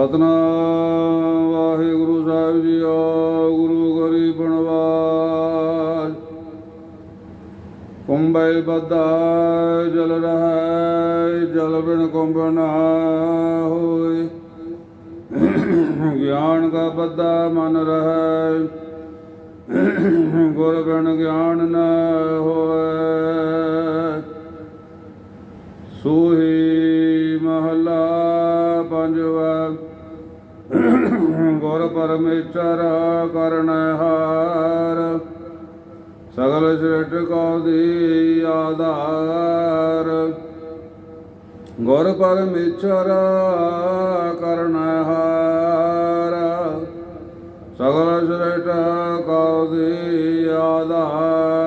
Satnam Waheguru Sahib ji JIO ਗੁਰੂ ਗਰੀ ਬਣਵਾਜ ਕੁੰਭੈ ਬਦਾ ਜਲ ਰਹੈ ਜਲ ਬਿਨ ਕੁੰਭ ਨਾ ਹੋਏ। ਗਿਆਨ ਕਾ ਬਦਾ ਮਨ ਰਹੈ ਗੁਰ ਬਿਨ ਗਿਆਨ ਨਾ ਹੋਏ। ਸੋਹੀ ਮਹਲਾ ਪੰਜਵਾ। ਗੁਰ ਪਰਮੇਸ਼ਰ ਕਰਨ ਹਾਰ। ਸਗਲ ਸ੍ਰਿਸ਼ਟ ਕੋ ਦੀ ਆਧਾਰ। ਗੁਰ ਪਰਮੇਸ਼ਰ ਕਰਨ ਹਾਰ। ਸਗਲ ਸ੍ਰਿਸ਼ਟ ਕੋ ਦੀ ਆਧਾਰ।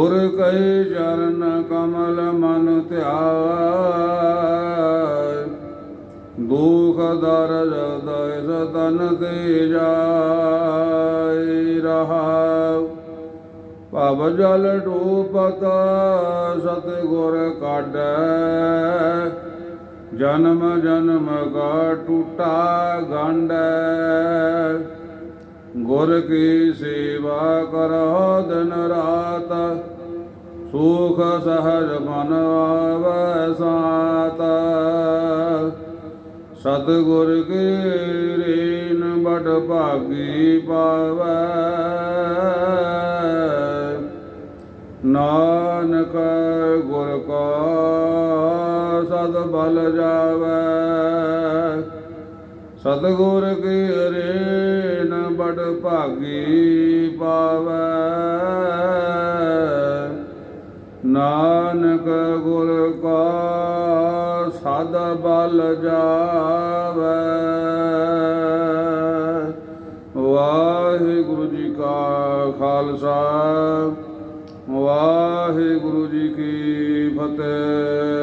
ਗੁਰ ਕੈ ਚਰਨ ਕਮਲ ਮਨ ਧਿਆਇ ਦੁਖ ਦਰਦ ਦਇ ਸਤਨ ਤੇ ਜਾਇ ਰਹਾ ਭਵ ਜਲ ਡੂਬਤ ਸਤ ਗੁਰ ਕਾਢੈ। ਜਨਮ ਜਨਮ ਕਾ ਟੂਟਾ ਗੰਢੈ ਗੁਰ ਕੀ ਸੇਵਾ ਕਰੋ ਦਿਨ ਰਾਤ, ਸੁਖ ਸਹਜ ਮਨ ਆਵੈ ਸਾਤ। ਸਤ ਗੁਰ ਕੀ ਰੇਨ ਬੜ ਭਾਗੀ ਪਾਵੈ। ਨਾਨਕ ਗੁਰ ਕਾ ਸਦ ਬਲ ਜਾਵੈ। ਸਤਗੁਰ ਕੀ ਰੇਨ ਬੜ ਭਾਗੀ ਪਾਵੈ। ਨਾਨਕ ਗੁਰ ਕਾ ਸਦ ਬਲ ਜਾਵੈ। ਵਾਹਿਗੁਰੂ ਜੀ ਕਾ ਖਾਲਸਾ। ਵਾਹਿਗੁਰੂ ਜੀ ਕੀ ਫਤਿਹ।